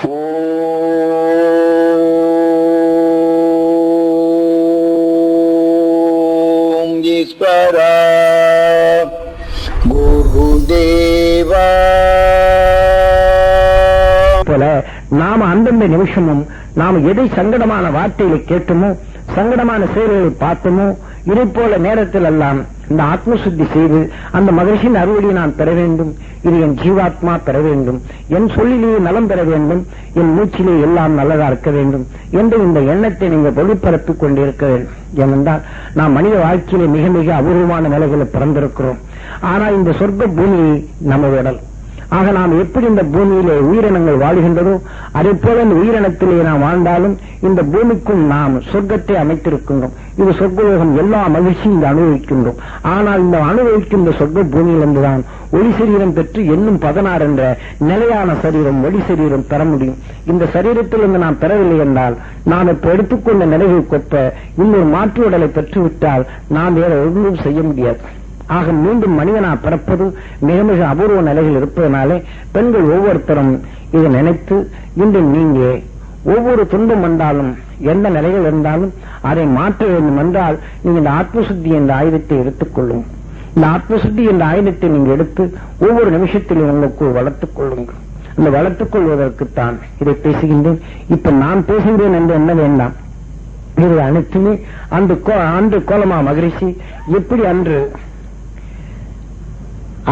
ஓம் போல நாம அந்தந்த நிமிஷமும் நாம் எதை சங்கடமான வார்த்தைகளை கேட்டோமோ சங்கடமான செயல்களை பார்த்தோமோ இதை போல நேரத்தில் எல்லாம் இந்த ஆத்ம சுத்தி செய்து அந்த மகிழ்ச்சியின் அறுவடையை நான் பெற வேண்டும். இது என் ஜீவாத்மா பெற வேண்டும். என் சொல்லிலேயே நலம் பெற வேண்டும். என் மூச்சிலே எல்லாம் நல்லதா இருக்க வேண்டும். என்று இந்த எண்ணத்தை நீங்கள் ஒளிபரப்பிக் கொண்டிருக்க வேண்டும். ஏனென்றால் நாம் மனித வாழ்க்கையிலே மிக மிக அபூர்வமான நிலைகளை பிறந்திருக்கிறோம். ஆனால் இந்த சொர்க்க பூமி நம்ம உடல் ஆக நாம் எப்படி இந்த பூமியிலே உயிரினங்கள் வாழுகின்றதோ அதே போல இந்த உயிரினத்திலே நாம் வாழ்ந்தாலும் இந்த பூமிக்கும் நாம் சொர்க்கத்தை அமைத்திருக்கின்றோம். இது சொர்க்கலோகம் எல்லா மகிழ்ச்சியும் இங்கு அனுபவிக்கின்றோம். ஆனால் இந்த அனுபவிக்கின்ற சொர்க்க பூமியிலிருந்துதான் ஒளி சரீரம் பெற்று என்னும் பதினாறு என்ற நிலையான சரீரம் ஒளி சரீரம் பெற முடியும். இந்த சரீரத்திலிருந்து நாம் பெறவில்லை என்றால் நாம் இப்ப எடுத்துக்கொண்ட நிலைகள் கொப்ப இன்னொரு மாற்று உடலை பெற்றுவிட்டால் நாம் வேற ஒன்றும் செய்ய முடியாது. ஆக மீண்டும் மனிதனா பிறப்பது மிக மிக அபூர்வ நிலையில் இருப்பதனாலே பெண்கள் ஒவ்வொருத்தரும் இதை நினைத்து இன்று நீங்க ஒவ்வொரு துன்பம் வந்தாலும் எந்த நிலைகள் இருந்தாலும் அதை மாற்ற வேண்டும் என்றால் நீங்க இந்த ஆத்மசுத்தி என்ற ஆயுதத்தை எடுத்துக்கொள்ளும் இந்த ஆத்மசுத்தி என்ற ஆயுதத்தை நீங்க எடுத்து ஒவ்வொரு நிமிஷத்திலும் உங்களுக்குள் வளர்த்துக் கொள்ளுங்கள். அந்த வளர்த்துக் கொள்வதற்குத்தான் இதை பேசுகின்றேன். இப்ப நான் பேசுகிறேன் என்று என்ன வேண்டாம். இது அனைத்துமே அன்று கோ- அன்று கோலமா மகரிஷி எப்படி அன்று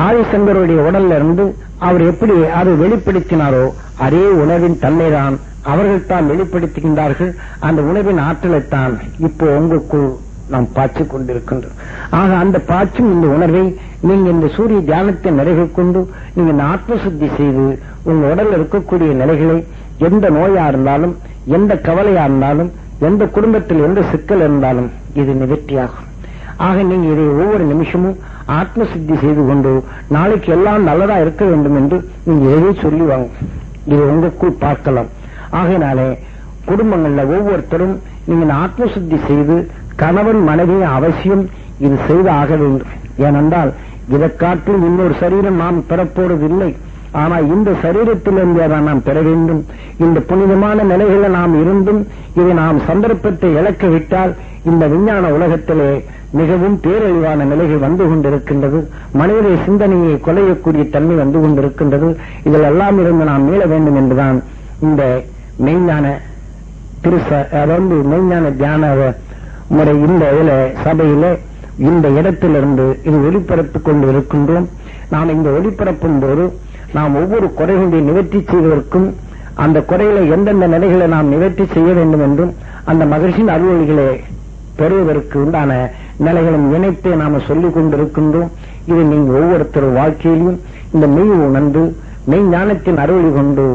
ஆதிசங்கருடைய உடல்ல இருந்து அவர் எப்படி அதை வெளிப்படுத்தினாரோ அதே உணவின் தன்மைதான் அவர்கள் தான் வெளிப்படுத்துகின்றார்கள். அந்த உணவின் ஆற்றலைத்தான் இப்போ உங்களுக்குள் நாம் பாய்ச்சி கொண்டிருக்கின்றோம். ஆக அந்த பாய்ச்சும் இந்த உணர்வை நீங்க இந்த சூரிய தியானத்தை நிலைகள் கொண்டு நீங்க இந்த ஆத்ம சுத்தி செய்து உங்க உடல்ல இருக்கக்கூடிய நிலைகளை எந்த நோயா இருந்தாலும் எந்த கவலையா இருந்தாலும் எந்த குடும்பத்தில் எந்த சிக்கல் இருந்தாலும் இது நிவர்த்தியாகும். ஆக நீங்க இதை ஒவ்வொரு நிமிஷமும் ஆத்ம சித்தி செய்து கொண்டு நாளைக்கு எல்லாம் நல்லதா இருக்க வேண்டும் என்று நீங்க எதை சொல்லி வாங்க. இது உங்களுக்குள் பார்க்கலாம். ஆகையினாலே குடும்பங்கள்ல ஒவ்வொருத்தரும் நீங்க ஆத்ம சுத்தி செய்து கணவன் மனைவி அவசியம் இது செய்து ஆக வேண்டும். ஏனென்றால் இதை இன்னொரு சரீரம் நாம் பெறப்போறதில்லை. ஆனா இந்த சரீரத்திலிருந்தே தான் நாம் பெற வேண்டும். இந்த புனிதமான நிலைகளை நாம் இருந்தும் இதை நாம் சந்தர்ப்பத்தை இழக்க விட்டால் இந்த விஞ்ஞான உலகத்திலே மிகவும் பேரழிவான நிலைகள் வந்து கொண்டிருக்கின்றது. மனிதனுடைய சிந்தனையை கொலையக்கூடிய தன்மை வந்து கொண்டிருக்கின்றது. இதில் எல்லாம் இருந்து நாம் மீள வேண்டும் என்றுதான் இந்த மெய்ஞான திருச அதாவது மெய்ஞான தியான முறை இந்த இதில் சபையில இந்த இடத்திலிருந்து இது ஒளிபரப்பிக் கொண்டு இருக்கின்றோம் நாம் இந்த ஒளிபரப்பும் போது நாம் ஒவ்வொரு குறைகளை நிவர்த்தி செய்வதற்கும் அந்த குறைகளை எந்தெந்த நிலைகளை நாம் நிவர்த்தி செய்ய வேண்டும் என்றும் அந்த மகிழ்ச்சியின் அறுவொழிகளை பெறுவதற்கு உண்டான நிலைகளும் இணைத்தே நாம சொல்லிக் கொண்டிருக்கின்றோம். இது நீங்க ஒவ்வொருத்தர் வாழ்க்கையிலும் இந்த மெய் உணர்ந்து மெய் ஞானத்தின் அறுவழி கொண்டு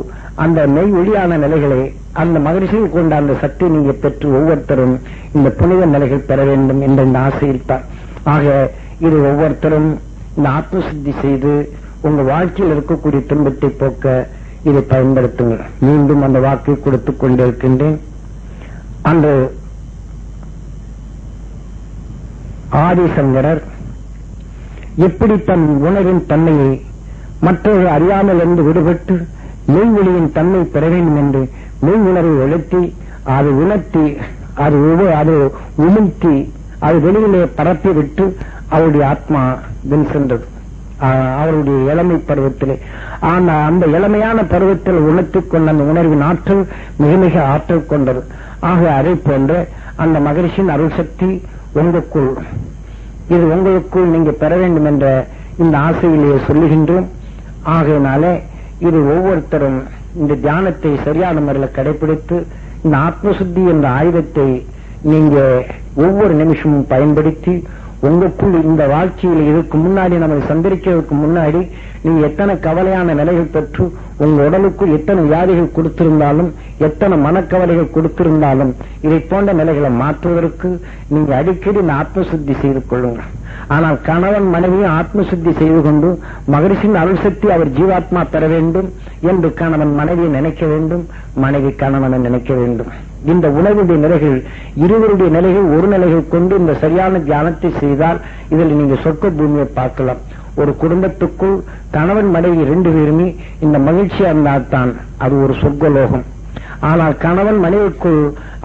அந்த மெய் ஒளியான நிலைகளை அந்த மகிழ்ச்சியில் கொண்ட அந்த சக்தி நீங்க பெற்று ஒவ்வொருத்தரும் இந்த புனித நிலைகள் பெற வேண்டும் என்ற இந்த ஆசையில் தான் ஆக இது ஒவ்வொருத்தரும் இந்த ஆத்ம சித்தி செய்து உங்க வாழ்க்கையில் இருக்கக்கூடிய துன்பத்தை போக்க இதை பயன்படுத்துங்கள். மீண்டும் அந்த வாக்கை கொடுத்துக் கொண்டிருக்கின்றேன். அன்று ஆதிசங்கரர் எப்படி தன் உணர்வின் தன்மையை மற்றொரு அறியாமல் என்று விடுபட்டு மெய் ஒளியின் தன்மை பெற வேண்டும் என்று மெய் உணர்வை எழுத்தி அது உணர்த்தி அது அது உமிழ்த்தி அது வெளியிலே பரப்பி விட்டு அவருடைய ஆத்மா வென் சென்றது. ஆஹ் அவருடைய இளமை பருவத்திலே. ஆனால் அந்த இளமையான பருவத்தில் உணர்த்திக் கொண்ட அந்த உணர்வின் ஆற்றல் மிக மிக ஆற்றல் கொண்டது. ஆக அதை போன்ற அந்த மகரிஷின் அருள் சக்தி உங்களுக்குள் இது உங்களுக்குள் நீங்க பெற வேண்டும் என்ற இந்த ஆசையிலேயே சொல்லுகின்றோம். ஆகையினாலே இது ஒவ்வொருத்தரும் இந்த தியானத்தை சரியான முறையில் கடைபிடித்து இந்த ஆத்மசுத்தி என்ற ஆயுதத்தை நீங்க ஒவ்வொரு நிமிஷமும் பயன்படுத்தி உங்களுக்குள் இந்த வாழ்க்கையில் இதுக்கு முன்னாடி நம்மை சந்திரிக்கிறதுக்கு முன்னாடி நீ எத்தனை கவலையான நிலைகள் பெற்று உங்க உடலுக்குள் எத்தனை வியாதிகள் கொடுத்திருந்தாலும் எத்தனை மனக்கவலைகள் கொடுத்திருந்தாலும் இதை போன்ற நிலைகளை மாற்றுவதற்கு நீங்க அடிக்கடி இந்த ஆத்மசுத்தி செய்து கொள்ளுங்கள். ஆனால் கணவன் மனைவியும் ஆத்மசுத்தி செய்து கொண்டு மகரிஷின் அருள் சக்தி அவர் ஜீவாத்மா பெற வேண்டும் என்று கணவன் மனைவியை நினைக்க வேண்டும் மனைவி கணவனை நினைக்க வேண்டும். இந்த உணவுடைய நிலைகள் இருவருடைய நிலைகள் ஒரு நிலைகள் கொண்டு இந்த சரியான தியானத்தை செய்தால் இதில் நீங்க சொர்க்க பூமியை பார்க்கலாம். ஒரு குடும்பத்துக்குள் கணவன் மனைவி ரெண்டு பேருமே இந்த மகிழ்ச்சியா இருந்தால்தான் அது ஒரு சொர்க்கலோகம். ஆனால் கணவன் மனைவிக்குள்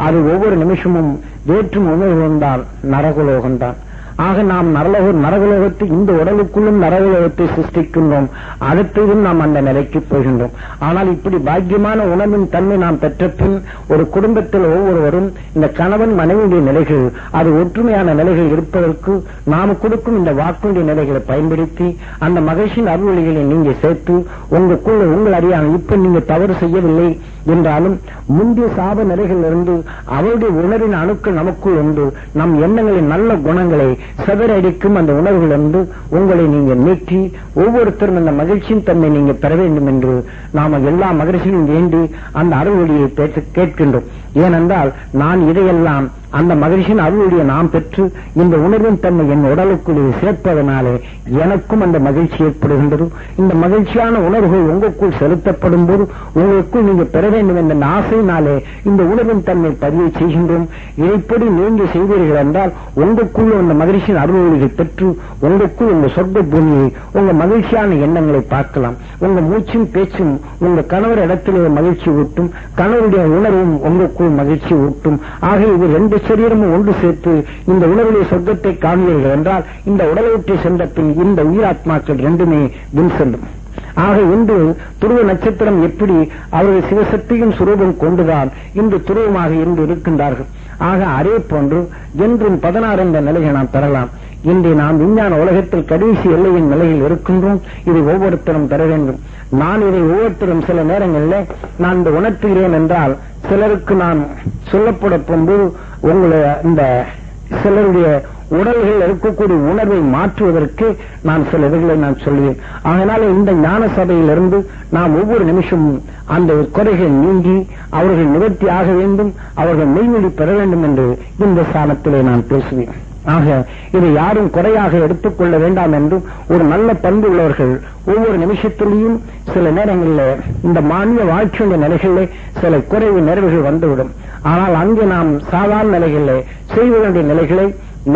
அது ஒவ்வொரு நிமிஷமும் வேற்றும் உணர்வு வந்தால் நரகலோகம்தான். ஆக நாம் நரலோக நரகலோகத்தை இந்த உடலுக்குள்ளும் நரகலோகத்தை சிருஷ்டிக்கின்றோம். அடுத்ததும் நாம் அந்த நிலைக்கு போகின்றோம். ஆனால் இப்படி பாக்கியமான உணவின் தன்மை நாம் பெற்ற பின் ஒரு குடும்பத்தில் ஒவ்வொருவரும் இந்த கணவன் மனைவியுடைய நிலைகள் அது ஒற்றுமையான நிலைகள் இருப்பதற்கு நாம் கொடுக்கும் இந்த வாக்குடைய நிலைகளை பயன்படுத்தி அந்த மகிழ்ச்சியின் அருள்வழிகளை நீங்க சேர்த்து உங்களுக்குள்ள உங்கள் அறியாமல் இப்ப நீங்க தவறு செய்யவில்லை என்றாலும் முந்தைய சாப நிலைகளிலிருந்து அவருடைய உணரின் அணுக்கள் நமக்குள் உண்டு. நம் எண்ணங்களின் நல்ல குணங்களை சதறடிக்கும் அந்த உணர்வுகளிலிருந்து உங்களை நீங்க நீக்கி ஒவ்வொருத்தரும் அந்த மகிழ்ச்சியின் தன்மை நீங்க பெற வேண்டும் என்று நாம எல்லா மகிழ்ச்சியும் வேண்டி அந்த அறுவொழியை கேட்கின்றோம். ஏனென்றால் நான் இதையெல்லாம் அந்த மகிழ்ச்சியின் அருளுடைய நாம் பெற்று இந்த உணர்வின் தன்மை என் உடலுக்குள்ளே சேர்ப்பதனாலே எனக்கும் அந்த மகிழ்ச்சி ஏற்படுகின்றது. இந்த மகிழ்ச்சியான உணர்வுகள் உங்களுக்குள் செலுத்தப்படும் போது உங்களுக்குள் நீங்க பெற வேண்டும் என்ற ஆசையினாலே இந்த உணர்வின் தன்மை பதிவை செய்கின்றோம். இதைப்படி நீங்க செய்வீர்கள் என்றால் உங்களுக்குள்ள அந்த மகிழ்ச்சியின் அருள்வழிகள் பெற்று உங்களுக்குள் உங்க சொர்க்க பூமியை உங்க மகிழ்ச்சியான எண்ணங்களை பார்க்கலாம். உங்க மூச்சும் பேச்சும் உங்க கணவர் இடத்திலே மகிழ்ச்சி ஊட்டும். கணவருடைய உணர்வும் உங்களுக்கு உங்களுக்குள் மகிழ்ச்சி ஊட்டும். ஆக இது ரெண்டு சரீரமும் ஒன்று சேர்த்து இந்த உணர்வுடைய சொர்க்கத்தை காண்பீர்கள் என்றால் இந்த உடலை விட்டு சென்ற பின் இந்த உயிராத்மாக்கள் ரெண்டுமே வின் செல்லும். ஆக இன்று துருவ நட்சத்திரம் எப்படி அவர்கள் சிவசக்தியும் சுரூபம் கொண்டுதான் இன்று துருவமாக இன்று இருக்கின்றார்கள். ஆக அதே போன்று என்றும் பதினாறு என்ற நிலையை நாம் பெறலாம். இன்று நாம் விஞ்ஞான உலகத்தில் கடைசி எல்லையின் நிலையில் இருக்கின்றோம். இது ஒவ்வொருத்தரும் பெற வேண்டும். நான் இதை ஒவ்வொருத்தரும் சில நேரங்களில் நான் இந்த உணர்த்துகிறேன் என்றால் சிலருக்கு நான் சொல்லப்பட போது உங்களை இந்த சிலருடைய உடல்கள் இருக்கக்கூடிய உணர்வை மாற்றுவதற்கு நான் சில இதுகளை நான் சொல்லுவேன் அதனால இந்த ஞான சபையிலிருந்து நாம் ஒவ்வொரு நிமிஷமும் அந்த குறைகள் நீங்கி அவர்கள் நிவர்த்தி ஆக வேண்டும் அவர்கள் மெய்மொழி பெற வேண்டும் என்று இந்த ஸ்தானத்திலே நான் பேசுவேன். ஆக இதை யாரும் குறையாக எடுத்துக்கொள்ள வேண்டாம் என்றும் ஒரு நல்ல பண்பு உள்ளவர்கள் ஒவ்வொரு நிமிஷத்திலையும் சில நேரங்களில் இந்த மானிய வாழ்க்கையுடைய நிலைகளில் சில குறைவு நிறைவுகள் வந்துவிடும். ஆனால் அங்கே நாம் சாதாரண நிலைகளில் செய்ய வேண்டிய நிலைகளை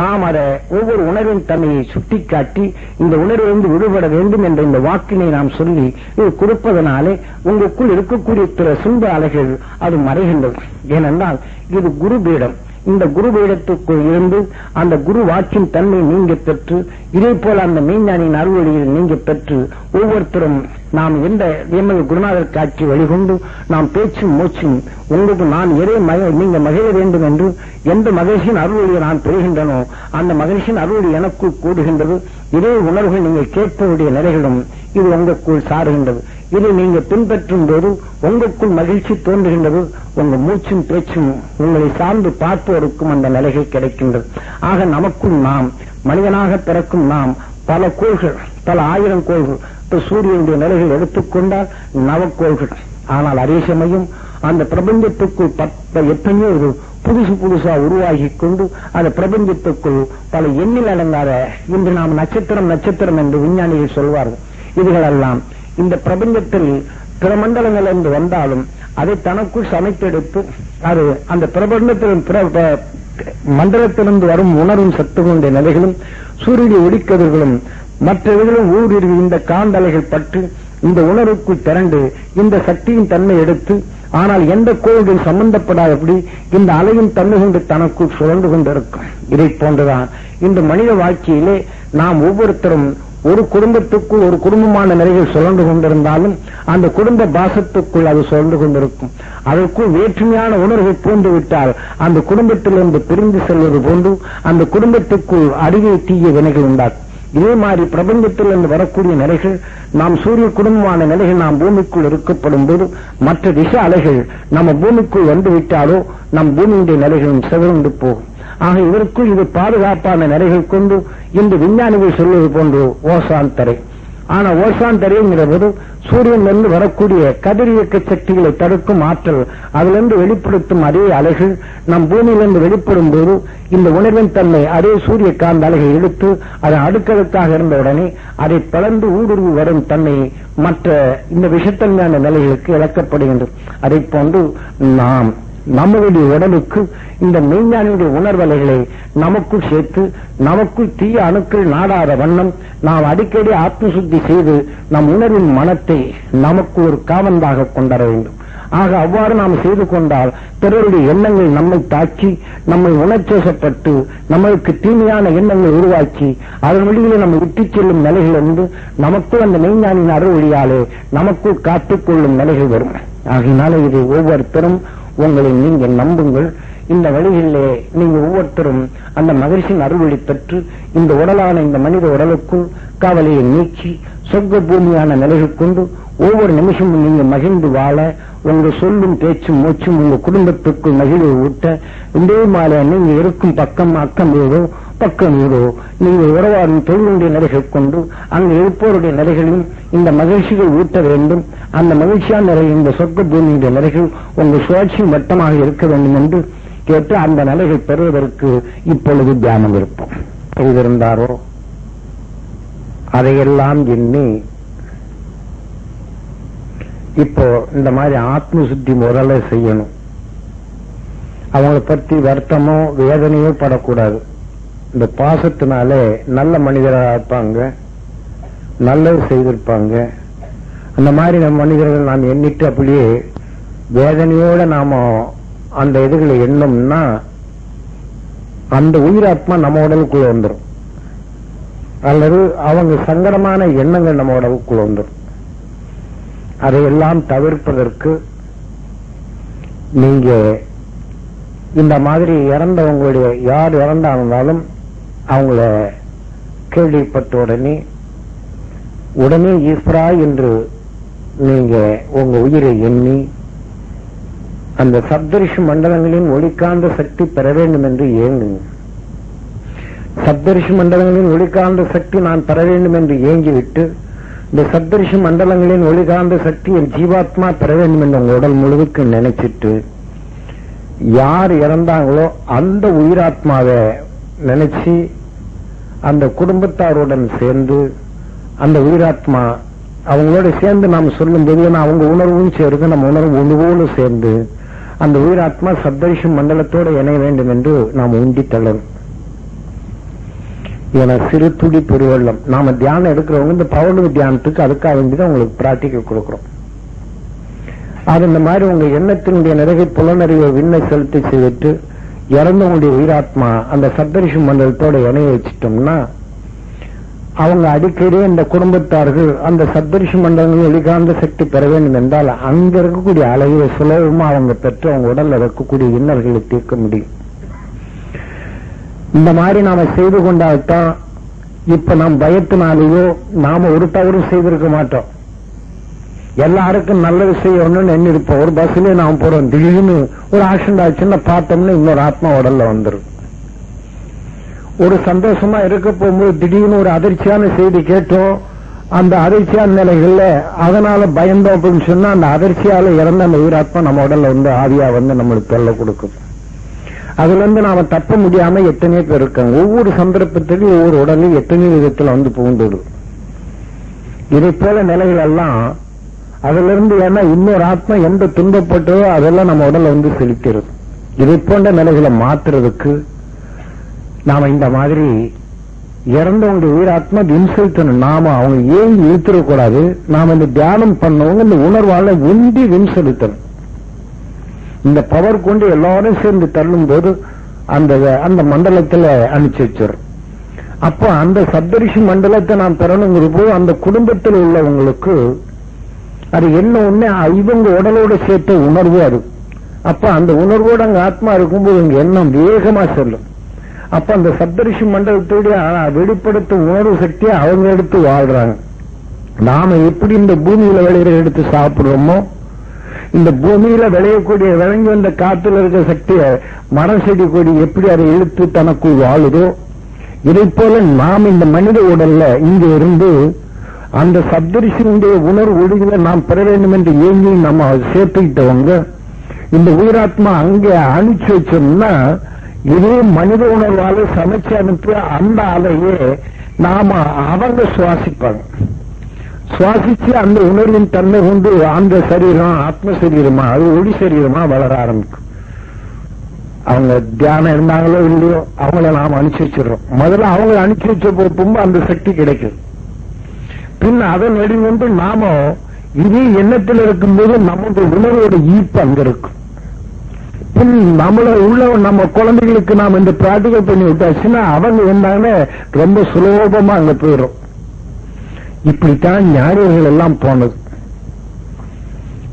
நாம் அதை ஒவ்வொரு உணர்வின் தன்மையை சுட்டிக்காட்டி இந்த உணர்விலிருந்து விடுபட வேண்டும் என்ற இந்த வாக்கினை நாம் சொல்லி இது கொடுப்பதனாலே உங்களுக்குள் இருக்கக்கூடிய சில சுண்ப அலைகள் அது மறைகின்றது ஏனென்றால் இது குரு பீடம். இந்த குரு பீடத்துக்குள் இருந்து அந்த குரு வாக்கின் தன்மை நீங்க பெற்று இதே போல அந்த மெய்ஞானியின் அறுவழியில் நீங்க பெற்று ஒவ்வொருத்தரும் நாம் எந்த எமது குருநாதர் காட்சி வழிகொண்டு நாம் பேச்சும் மூச்சும் உங்களுக்கு நான் எதை நீங்க மகிழ வேண்டும் என்று எந்த மகிழ்ச்சியின் அருள்வழியை நான் பெறுகின்றனோ அந்த மகிழ்ச்சியின் அருள்வழி எனக்குள் கூடுகின்றது. இதே உணர்வுகள் நீங்கள் கேட்பவருடைய நிலைகளும் இது உங்களுக்குள் சாருகின்றது. இதை நீங்க பின்பற்றும் போது உங்களுக்குள் மகிழ்ச்சி தோன்றுகின்றது. உங்க மூச்சும் பேச்சும் உங்களை சார்ந்து பார்ப்போருக்கும் அந்த நிலைகள் கிடைக்கின்றது. ஆக நமக்குள் நாம் மனிதனாக பிறக்கும் நாம் பல கோள்கள் பல ஆயிரம் கோள்கள் இப்ப சூரியனுடைய நிலைகள் எடுத்துக்கொண்டால் நவக்கோள்கள். ஆனால் அதே சமயம் அந்த பிரபஞ்சத்துக்குள் பத்த எத்தனையோ ஒரு புதுசு புதுசா உருவாகி கொண்டு அந்த பிரபஞ்சத்துக்குள் பல எண்ணில் அடங்காத இன்று நாம் நட்சத்திரம் நட்சத்திரம் என்று விஞ்ஞானிகள் சொல்வார்கள். இதுகளெல்லாம் இந்த பிரபஞ்சத்தில் பிற மண்டலங்கள் என்று வந்தாலும் அதை தனக்குள் சமைத்தெடுத்து அது அந்த பிரபஞ்சத்திலும் மண்டலத்திலிருந்து வரும் உணர்வும் சத்துகளுடைய நிலைகளும் சூரிய ஒளிக்கதிர்களும் மற்ற இதுகளும் ஊடுருவி இந்த காந்தலைகள் பற்று இந்த உணர்வுக்குள் திரண்டு இந்த சக்தியின் தன்மை எடுத்து ஆனால் எந்த கோவிலும் சம்பந்தப்படாதபடி இந்த அலையின் தன்மை கொண்டு தனக்குள் சுழந்து கொண்டிருக்கும். இதை போன்றுதான் இந்த மனித வாழ்க்கையிலே நாம் ஒவ்வொருத்தரும் ஒரு குடும்பத்துக்குள் ஒரு குடும்பமான நிலையில் சுழன்று கொண்டிருந்தாலும் அந்த குடும்ப பாசத்துக்குள் அது சுழன்று கொண்டிருக்கும். அதற்குள் வேற்றுமையான உணர்வை பூந்து விட்டால் அந்த குடும்பத்திலிருந்து பிரிந்து செல்வது போன்று அந்த குடும்பத்துக்குள் அருகே தீய வினைகள் உண்டாக்கும் இதே மாதிரி பிரபஞ்சத்திலிருந்து வரக்கூடிய நிலைகள் நாம் சூரிய குடும்பமான நிலைகள் நாம் பூமிக்குள் இருக்கப்படும் போது மற்ற திசை அலைகள் நம்ம பூமிக்குள் வந்து விட்டாலோ நம் பூமியுடைய நிலைகளும் சிவந்து போகும். ஆக இதற்குள் இது பாதுகாப்பான நிலைகள் கொண்டு இன்று விஞ்ஞானிகள் சொல்வது போன்று ஓசான் தரை. ஆனா ஓசான் தரைங்கிற போது சூரியனிலிருந்து வரக்கூடிய கதிரியக்க சக்திகளை தடுக்கும் ஆற்றல் அதிலிருந்து வெளிப்படுத்தும் அதே அலைகள் நம் பூமியிலிருந்து வெளிப்படும் போது இந்த உணர்வின் தன்மை அதே சூரிய காந்த அலைகளை எடுத்து அது அடுக்கடுக்காக இருந்த உடனே அதை பிளந்து ஊடுருவி வரும் தன்மை மற்ற இந்த விஷத்தன்மையான நிலைகளுக்கு இழக்கப்படுகின்றது. அதை போன்று நாம் நம்மளுடைய உடலுக்கு இந்த மெய்ஞானியுடைய உணர்வலைகளை நமக்குள் சேர்த்து நமக்குள் தீய அணுக்கள் நாடாத வண்ணம் நாம் அடிக்கடி ஆத்மசுத்தி செய்து நம் உணர்வின் மனத்தை நமக்கு ஒரு காவந்தாக கொண்டர வேண்டும். ஆக அவ்வாறு நாம் செய்து கொண்டால் பிறருடைய எண்ணங்கள் நம்மை தாக்கி நம்மை உணர்ச்சேசப்பட்டு நம்மளுக்கு தீமையான எண்ணங்கள் உருவாக்கி அதன் வழியிலே நம்ம விட்டுச் செல்லும் நிலைகள் வந்து நமக்குள் அந்த மெய்ஞானின் அருள் வழியாலே நமக்குள் காத்துக்கொள்ளும் நிலைகள் வரும். ஆகையினால இது ஒவ்வொருத்தரும் உங்களை நீங்கள் நம்புங்கள். இந்த வழிகளிலே நீங்க ஒவ்வொருத்தரும் அந்த மகிழ்ச்சியின் அருள்வழி பெற்று இந்த உடலான இந்த மனித உடலுக்குள் கவலையை நீக்கி சொர்க்க பூமியான நிலைகள் கொண்டு ஒவ்வொரு நிமிஷமும் நீங்க மகிழ்ந்து வாழ உங்க சொல்லும் பேச்சும் மூச்சும் உங்க குடும்பத்துக்குள் மகிழ்வை ஊட்ட இந்த மாலை நீங்க இருக்கும் பக்கம் அக்கம் ஏதோ பக்கம் நீரோ நீங்கள் உறவாடும் தொழிலுடைய நிலைகள் கொண்டு அங்கு இருப்போருடைய நிலைகளையும் இந்த மகிழ்ச்சிகள் ஊட்ட வேண்டும். அந்த மகிழ்ச்சியான நிலை இந்த சொர்க்க பூமியுடைய நிலைகள் உங்கள் சுழற்சி வட்டமாக இருக்க வேண்டும் என்று கேட்டு அந்த நிலைகள் பெறுவதற்கு இப்பொழுது தியானம் இருப்போம். செய்திருந்தாரோ அதையெல்லாம் எண்ணி இப்போ இந்த மாதிரி ஆத்ம சுத்தி முதல்ல செய்யணும். அவங்களை பற்றி வருத்தமோ வேதனையோ படக்கூடாது. இந்த பாசத்தினாலே நல்ல மனிதராக இருப்பாங்க நல்லது செய்திருப்பாங்க. அந்த மாதிரி நம்ம மனிதர்கள் நாம் எண்ணிட்டு அப்படியே வேதனையோட நாம அந்த இதுகளை எண்ணோம்னா அந்த உயிராத்மா நம்ம உடலுக்குள்ள வந்துடும் அல்லது அவங்க சங்கடமான எண்ணங்கள் நம்ம உடலுக்குள்ள வந்துடும் அதையெல்லாம் தவிர்ப்பதற்கு நீங்க இந்த மாதிரி இறந்தவங்களுடைய யார் இறந்தாலும் அவங்கள கேள்விப்பட்ட உடனே உடனே ஈஸ்வரா என்று நீங்க உங்க உயிரை எண்ணி அந்த சப்தரிஷி மண்டலங்களின் ஒளிக்காந்த சக்தி பெற வேண்டும் என்று ஏங்குங்க. சப்தரிஷி மண்டலங்களின் ஒளிக்காந்த சக்தி நான் பெற வேண்டும் என்று ஏங்கிவிட்டு இந்த சப்தரிஷி மண்டலங்களின் ஒளிகாந்த சக்தி என் ஜீவாத்மா பெற வேண்டும் என்று உங்க உடல் முழுவதுக்கு நினைச்சிட்டு யார் இறந்தாங்களோ அந்த உயிராத்மாவை நினைச்சு அந்த குடும்பத்தாருடன் சேர்ந்து அந்த உயிராத்மா அவங்களோட சேர்ந்து நாம் சொல்லும்போது ஏன்னா அவங்க உணர்வும் சேருது நம்ம உணர்வு ஒன்றுபோல சேர்ந்து அந்த உயிராத்மா சப்தரிஷி மண்டலத்தோடு இணைய வேண்டும் என்று நாம் உண்டி தள்ளணும் என சிறு துடி பெருவெள்ளம். நாம தியானம் எடுக்கிறவங்க இந்த பௌர்ணமி தியானத்துக்கு அதுக்காக வேண்டிதான் உங்களுக்கு பிராக்டிக்கல் கொடுக்கிறோம். அது இந்த மாதிரி உங்க எண்ணத்தினுடைய நிறைவை புலனறிவை விண்ணை செலுத்தி செய்துட்டு இறந்தவங்களுடைய உயிராத்மா அந்த சப்தரிஷி மண்டலத்தோட இணைய வச்சிட்டோம்னா அவங்க அடிக்கடி இந்த குடும்பத்தார்கள் அந்த சப்தரிஷி மண்டலங்கள் வெளிகாந்த சக்தி பெற வேண்டும் என்றால் அங்க இருக்கக்கூடிய அழகிய சுலபமா அவங்க பெற்று அவங்க உடல்ல இருக்கக்கூடிய இன்னல்களை தீர்க்க முடியும். இந்த மாதிரி நாம செய்து கொண்டால்தான் இப்ப நாம் பயத்தினாலேயோ நாம ஒரு தவறும் செய்திருக்க மாட்டோம். எல்லாருக்கும் நல்லது செய்யணும்னு எண்ணி இருப்போம் ஒரு பஸ்லயே நாம் போறோம். திடீர்னு ஒரு ஆக்சிடென்ட் ஆச்சுன்னா பார்த்தோம்னா இன்னொரு ஆத்மா உடல்ல வந்துரும். ஒரு சந்தோஷமா இருக்க போகும்போது திடீர்னு ஒரு அதிர்ச்சியான செய்தி கேட்டோம். அந்த அதிர்ச்சியான நிலைகள்ல அதனால பயந்தோம் அப்படின்னு சொன்னா அந்த அதிர்ச்சியால இறந்த அந்த உயிராத்மா நம்ம உடல்ல வந்து ஆவியா வந்து நம்மளுக்கு தொல்லை கொடுக்கும். அதுல இருந்து நாம தப்ப முடியாம எத்தனையோ பேர் இருக்காங்க. ஒவ்வொரு சந்தர்ப்பத்திலையும் ஒவ்வொரு உடலையும் எத்தனையோ விதத்துல வந்து புகுந்துடும். இதை போல நிலைகள் எல்லாம் அதுல இருந்து ஏன்னா இன்னொரு ஆத்மா எந்த துன்பப்பட்டதோ அதெல்லாம் நம்ம உடல்ல வந்து செலுத்திடுது இதை போன்ற நிலைகளை மாத்துறதுக்கு நாம இந்த மாதிரி இறந்தவங்களுடைய உயிராத்மா விம்செலுத்தணும் நாம அவங்க ஏன் இழுத்துடக்கூடாது நாம இந்த தியானம் பண்ணவங்க இந்த உணர்வால உண்டி விம்செலுத்தணும் இந்த பவர் கொண்டு எல்லாரும் சேர்ந்து தள்ளும் போது அந்த அந்த மண்டலத்துல அனுப்பிச்சு வச்சிடும் அப்போ அந்த சப்தரிஷி மண்டலத்தை நான் பெறணுங்கிற போது அந்த குடும்பத்தில் உள்ளவங்களுக்கு அது என்ன ஒண்ணு? இவங்க உடலோட சேர்த்த உணர்வு அது. அப்ப அந்த உணர்வோட அங்க ஆத்மா இருக்கும்போது இங்க எண்ணம் வேகமா செல்லும். அப்ப அந்த சப்தரிஷி மண்டலத்துடைய வெளிப்படுத்த உணர்வு சக்தியை அவங்க எடுத்து வாழ்றாங்க. நாம எப்படி இந்த பூமியில விளையிற எடுத்து சாப்பிடுறோமோ இந்த பூமியில விளையக்கூடிய விளங்கி வந்த காத்துல இருக்க சக்தியை மரம் செடி கொடி எப்படி அதை இழுத்து தனக்குள் வாழுதோ இதை போல நாம் இந்த மனித உடல்ல இங்க இருந்து அந்த சப்தரிஷனுடைய உணர்வு ஒழுங்கில நாம் பெற வேண்டும் என்று ஏங்கி நம்ம சேர்த்துக்கிட்டவங்க இந்த உயிராத்மா அங்கே அனுப்பிச்சு வச்சோம்னா இதே மனித உணர்வால சமைச்சு அனுப்பி அந்த அலையே நாம அவங்க சுவாசிப்பாங்க. சுவாசிச்சு அந்த உணர்வின் தன்மை கொண்டு அந்த சரீரம் ஆத்ம சரீரமா அது ஒளி சரீரமா வளர ஆரம்பிக்கும். அவங்க தியானம் இருந்தாங்களோ இல்லையோ அவங்கள நாம் அனுப்பிச்சு வச்சிடறோம். முதல்ல அவங்களை அனுப்பிச்சு வச்ச போகும்போது அந்த சக்தி கிடைக்குது பின் அதன் நெடுங்கொண்டு நாம இதே எண்ணத்தில் இருக்கும்போது நமது உணர்வோட ஈர்ப்பு அங்க இருக்கும். பின் நம்மள உள்ள நம்ம குழந்தைகளுக்கு நாம் இந்த பிராக்டிகல் பண்ணி விட்டாச்சுன்னா அவங்க என்னன்னு ரொம்ப சுலபமா அங்க போயிடும் இப்படித்தான் ஞானிகள் எல்லாம் போனது.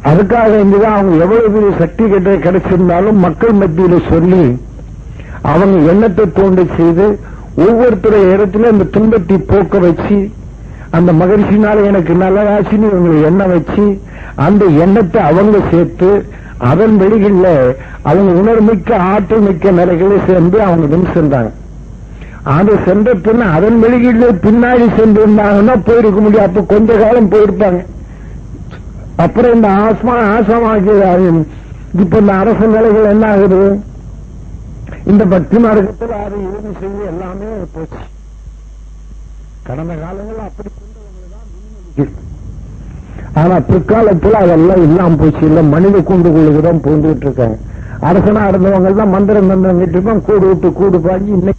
அதுக்காக இங்குதான் அவங்க எவ்வளவு பெரிய சக்தி கிட்ட கிடைச்சிருந்தாலும் மக்கள் மத்தியில சொல்லி அவங்க எண்ணத்தை தோண்ட செய்து ஒவ்வொருத்தரை இடத்துல இந்த துன்பத்தை போக்க வச்சு அந்த மகிழ்ச்சினால எனக்கு நல்லதாச்சுன்னு இவங்களை எண்ணம் வச்சு அந்த எண்ணத்தை அவங்க சேர்த்து அதன் வெளிகளில் அவங்க உணர்மிக்க ஆற்றல் மிக்க நிலைகளை சேர்ந்து அவங்க முன் சென்றாங்க. அது சென்ற பின்ன அதன் வெளிகளில் பின்னாடி சென்று இருந்தாங்கன்னா போயிருக்க முடியும் அப்ப கொஞ்ச காலம் போயிருப்பாங்க. அப்புறம் இந்த ஆஸ்மா ஆசமாக்கி இப்ப இந்த அரசு நிலைகள் என்ன ஆகுது இந்த பக்தி மார்க்கத்தில் அது இறுதி செய்து எல்லாமே போச்சு. கடந்த காலங்கள் அப்படி ஆனா பிற்காலத்தில் அதெல்லாம் இல்லாம போச்சு. இல்ல மனித கூண்டுக்குள்ளுக்கு தான் பூந்துட்டு இருக்காங்க அரசனா இருந்தவங்க தான் மந்திரம் மந்திரம் கிட்டு கூடு விட்டு கூடு பாஞ்சு இன்னைக்கு